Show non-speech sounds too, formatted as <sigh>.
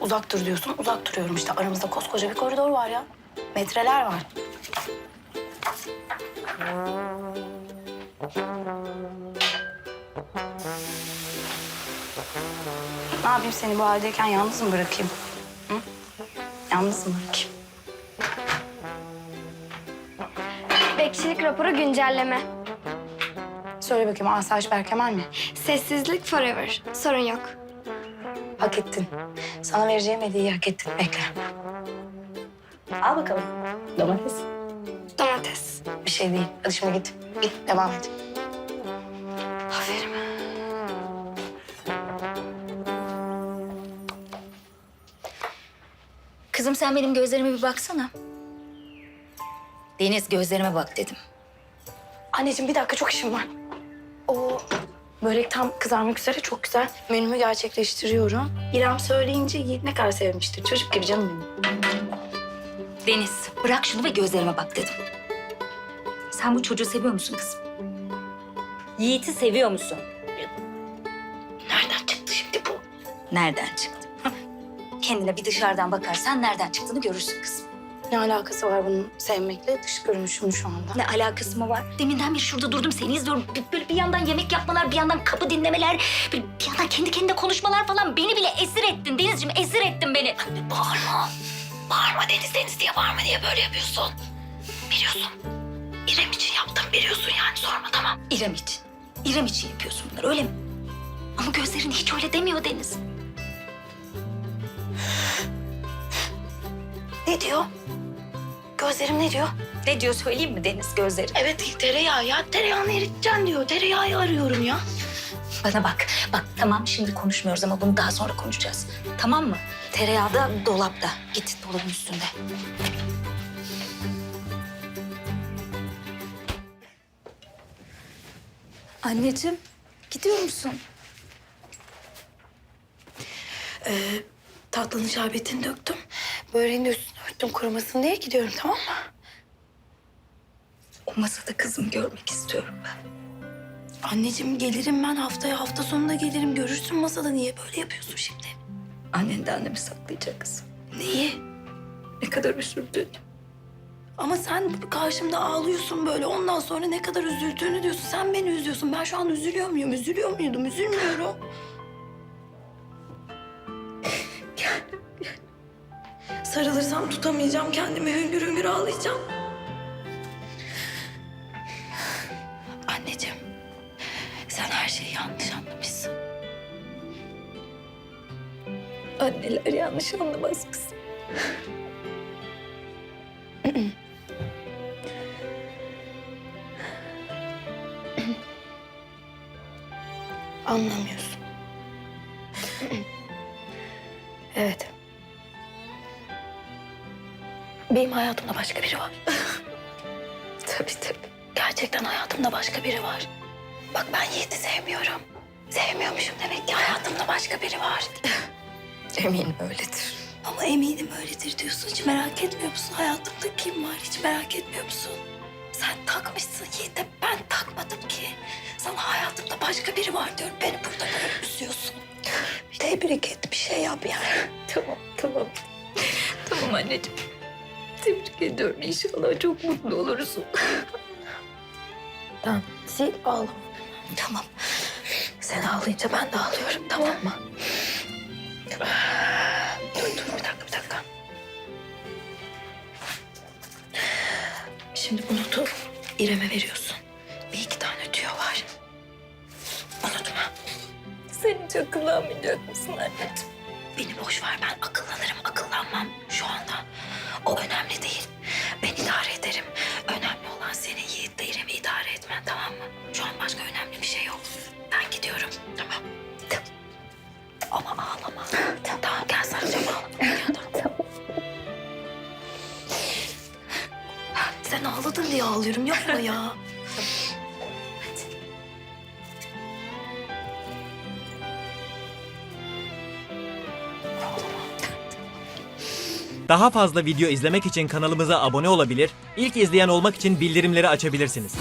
uzak dur diyorsun. Uzak duruyorum işte. Aramızda koskoca bir koridor var ya. Metreler var. Ne yapayım seni bu haldeyken yalnız mı bırakayım? Hı? Yalnız mı bırakayım? Bekçilik raporu güncelleme. Söyle bakayım Asayiş Berkemal mi? Sessizlik forever. Sorun yok. Hak ettin. Sana vereceğim hediyeyi hak ettin. Bekle. Al bakalım. Domates. Domates. Bir şey değil. Hadi şimdi git. Git devam et. Aferin. Kızım sen benim gözlerime bir baksana. Deniz gözlerime bak dedim. Anneciğim bir dakika çok işim var. O börek tam kızarmak üzere çok güzel. Menümü gerçekleştiriyorum. İrem söyleyince Yiğit ne kadar sevmiştir. Çocuk gibi canım benim. Deniz bırak şunu ve gözlerime bak dedim. Sen bu çocuğu seviyor musun kızım? Yiğit'i seviyor musun? Nereden çıktı şimdi bu? Nereden çıktı? Kendine bir dışarıdan bakarsan nereden çıktığını görürsün kızım. Ne alakası var bunun sevmekle? Dış görünüşüm şu anda. Ne alakası mı var? Deminden beri şurada durdum seni izliyorum. Bir- Böyle bir yandan yemek yapmalar, bir yandan kapı dinlemeler, bir, bir yandan kendi kendine konuşmalar falan. Beni bile esir ettin Denizciğim, esir ettin beni. Anne bağırma. Bağırma Deniz, Deniz diye bağırma diye böyle yapıyorsun. Biliyorsun. İrem için yaptım biliyorsun yani sorma tamam. İrem için. İrem için yapıyorsun bunları öyle mi? Ama gözlerin hiç öyle demiyor Deniz. Ne diyor? Gözlerim ne diyor? Ne diyor söyleyeyim mi Deniz gözleri? Evet tereyağı ya. Tereyağını eriteceksin diyor. Tereyağı arıyorum ya. Bana bak. Bak tamam şimdi konuşmuyoruz ama bunu daha sonra konuşacağız. Tamam mı? Tereyağı da dolapta. Git dolabın üstünde. Anneciğim gidiyor musun? Tatlının şerbetini döktüm. Böreğin de üstüne örttüm kurumasın diye gidiyorum tamam mı? O masada kızımı görmek istiyorum ben. Anneciğim gelirim ben haftaya hafta sonunda gelirim. Görürsün masada niye böyle yapıyorsun şimdi? Annen de annemi saklayacak kızım. Neyi? Ne kadar üzüldüğünü. Ama sen karşımda ağlıyorsun böyle. Ondan sonra ne kadar üzüldüğünü diyorsun. Sen beni üzüyorsun. Ben şu an üzülüyor muyum? Üzülüyor muydum? Üzülmüyorum. Sarılırsam tutamayacağım kendimi. Hüngür hüngür ağlayacağım. Anneciğim, sen her şeyi yanlış anlamışsın. Anneler yanlış anlamaz kızım. Anlamıyorsun. evet. Benim hayatımda başka biri var. <laughs> tabii tabii. Gerçekten hayatımda başka biri var. Bak ben Yiğit'i sevmiyorum. Sevmiyormuşum demek ki hayatımda başka biri var. <laughs> Eminim öyledir. Ama eminim öyledir diyorsun. Hiç merak etmiyor musun? Hayatımda kim var? Hiç merak etmiyor musun? Sen takmışsın Yiğit'e. Ben takmadım ki. Sana hayatımda başka biri var diyorum. Beni burada böyle üzüyorsun. <laughs> Tebrik et. Bir şey yap yani. Tamam, tamam. tamam anneciğim. Tebrik ediyorum. İnşallah çok mutlu olursun. Tamam. Sil ağlama. Tamam. Sen ağlayınca ben de ağlıyorum. Tamam mı? Dur dur bir dakika bir dakika. Şimdi bu notu İrem'e veriyorsun. Bir iki tane tüyo var. Unutma. Sen hiç akıllanmayacak mısın anneciğim? Beni boş ver ben akıllanırım akıllanmam şu anda. O önemli Şu an başka önemli bir şey yok. Ben gidiyorum. Tamam. Tamam. Ama ağlama. Tamam, tamam gel sarılacağım ağlama. <laughs> Tamam. Sen ağladın diye ağlıyorum yapma ya. <laughs> Daha fazla video izlemek için kanalımıza abone olabilir, ilk izleyen olmak için bildirimleri açabilirsiniz.